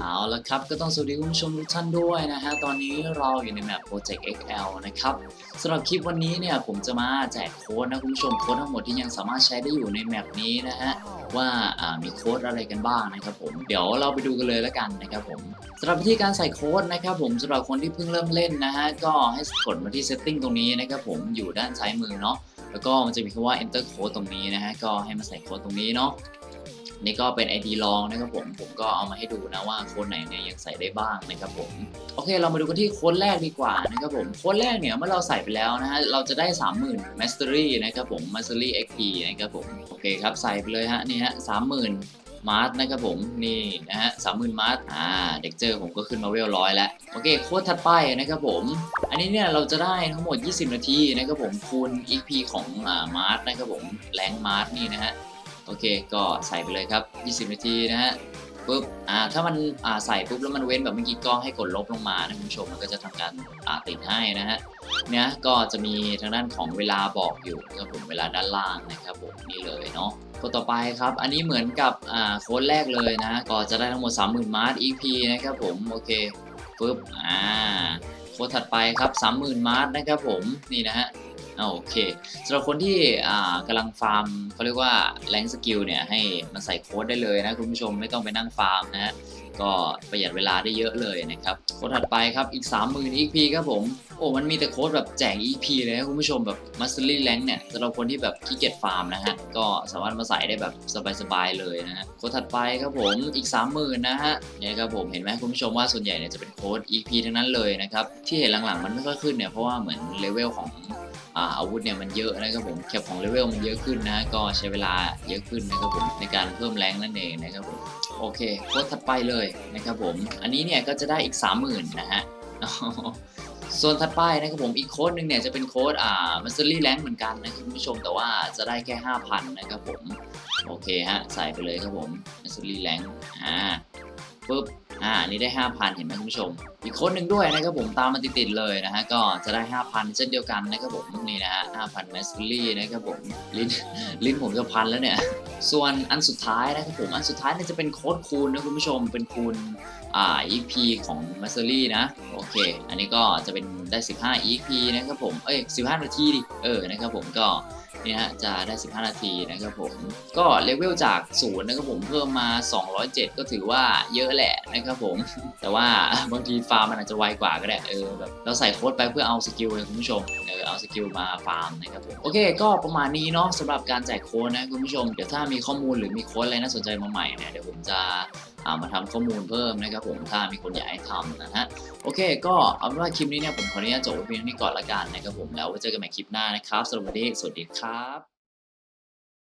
เอาละครับ ก็ต้องสวัสดีคุณผู้ชมทุกท่านด้วยนะฮะ ตอนนี้เราอยู่ในแมป Project XL นะครับสำหรับคลิปวันนี้เนี่ยผมจะมาแจกโค้ดนะคุณผู้ชมโค้ดทั้งหมดที่ยังสามารถใช้ได้อยู่ในแมปนี้นะฮะว่ามีโค้ดอะไรกันบ้างนะครับผมเดี๋ยวเราไปดูกันเลยแล้วกันนะครับผมสำหรับวิธีการใส่โค้ดนะครับผมสำหรับคนที่เพิ่งเริ่มเล่นนะฮะก็ให้กดมาที่ setting ตรงนี้นะครับผมอยู่ด้านซ้ายมือเนาะแล้วก็มันจะมีคำว่า enter code ตรงนี้นะฮะก็ให้มาใส่โค้ดตรงนี้เนาะ นี่ก็เป็น ID ลองนะครับผมผมก็เอามาให้ดูนะว่าโค้ดไหนเนี่ยยังใส่ได้บ้างนะครับผมโอเคเรามาดูกันที่โค้ดแรกดีกว่านะครับผมโค้ดแรกเนี่ยเมื่อเราใส่ไปแล้วนะฮะเราจะได้ 30,000 Mastery นะครับผม Mastery XP นะครับผมโอเคครับใส่ไปเลยฮะนี่ฮะ30,000มาร์ทนะครับผมนี่นะฮะ30,000มาร์ทอ่าเด็กเจอผมก็ขึ้นมาเวลร้อยแล้ว โอเคโค้ดถัดไปนะครับผม อันนี้เนี่ยเราจะได้ทั้งหมด 20 นาทีนะครับผมคูณ XP ของอ่ามาร์ทนะครับผมแรงมาร์ทนี่นะฮะ โอเคก็ใส่ไปเลยครับ 20 นาทีนะฮะปุ๊บอ่าถ้ามันอ่าใส่ปุ๊บแล้วมันเว้นแบบเมื่อกี้ก็ให้กดลบลงมานะคุณผู้ชมมันก็จะทำการอ่าติดให้นะฮะเนี่ยก็จะมีทางด้านของเวลาบอกอยู่นะครับผมเวลาด้านล่างนะครับผมนี่เลยเนาะคนต่อไปครับ อันนี้เหมือนกับอ่าโค้ดแรกเลยนะ ก็จะได้ทั้งหมด 30,000 มาร์ท EP นะครับผมโอเคปุ๊บอ่าโค้ดถัดไปครับ 30,000 มาร์ทนะครับผมนี่นะฮะ อ่าโอเคสำหรับคนที่อ่ากำลังฟาร์มเขาเรียกว่าแรงสกิลเนี่ยให้มาใส่โค้ดได้เลยนะคุณผู้ชมไม่ต้องไปนั่งฟาร์มนะฮะก็ประหยัดเวลาได้เยอะเลยนะครับโค้ดถัดไปครับอีก 30,000 EP ครับผม โอ้มันมีแต่โค้ดแบบแจก EP เลยนะคุณผู้ชมแบบ Mastery Rank เนี่ยสำหรับคนที่แบบขี้เกียจฟาร์มนะฮะก็สามารถมาใส่ได้แบบสบายๆเลยนะฮะโค้ดถัดไปครับผมอีก 30,000 นะฮะเนี่ยครับผมเห็นไหมคุณผู้ชมว่าส่วนใหญ่เนี่ยจะเป็นโค้ด EP ทั้งนั้นเลยนะครับที่เห็นหลังๆมันไม่ค่อยขึ้นเนี่ยเพราะว่าเหมือนเลเวลของ อาอาวุธเนี่ยมันเยอะนะครับผมแคปของเลเวลมันเยอะขึ้นนะก็ใช้เวลาเยอะขึ้นนะครับผมในการเพิ่มแรงนั่นเองนะครับผมโอเคโค้ดถัดไปเลยนะครับผมอันนี้เนี่ยก็จะได้อีก 30,000นะฮะส่วนถัดไปนะครับผมอีกโค้ดหนึ่งเนี่ยจะเป็นโค้ดอ่ามัสเตอรี่แรงเหมือนกันนะครับคุณผู้ชมแต่ว่าจะได้แค่ 5,000 นะครับผม โอเคฮะ ใส่ไปเลยครับผมมัสเตอรี่แรงอ่าปุ๊บ อ่าอันนี่ได้ 5,000 เห็นไหมคุณผู้ชม อีกโค้ดหนึ่งด้วยนะครับผมตามมาติดๆเลยนะฮะก็จะได้ 5,000 เช่นเดียวกันนะครับผมนี่นะฮะ5,000 m a s t e r y นะครับผมลิ้นลิ้นผมจะพันแล้วเนี่ย ส่วนอันสุดท้ายนะครับผมอันสุดท้ายเนี่ยจะเป็นโค้ดคูณนะคุณผู้ชมเป็นคูณอ่า EP ของ m a s t e r y นะโอเค อันนี้ก็จะเป็นได้ 15 EP นะครับผมเอ้ย15 นาทีดิเออนะครับผมก็ นี่ฮะจะได้ 15 นาทีนะครับผม ก็เลเวลจากศูนย์นะครับผมเพิ่มมา 207 ก็ถือว่าเยอะแหละนะครับผม แต่ว่าบางทีฟาร์มมันอาจจะไวกว่าก็ได้เออแบบเราใส่โค้ดไปเพื่อเอาสกิลให้คุณผู้ชมเออเอาสกิลมาฟาร์มนะครับผมโอเค ก็ประมาณนี้เนาะสำหรับการแจกโค้ดนะคุณผู้ชมเดี๋ยวถ้ามีข้อมูลหรือมีโค้ดอะไรน่าสนใจมาใหม่เนี่ยเดี๋ยวผมจะ มาทำข้อมูลเพิ่มนะครับผมถ้ามีคนอยากให้ทำนะฮะโอเค ก็เอาเป็นว่าคลิปนี้เนี่ยผมขออนุญาตจบว้เพียงนี้ก่อนละกันนะครับผมแล้วไว้เจอกันใหม่คลิปหน้านะครับสำหรับวันนี้สวัสดีครับ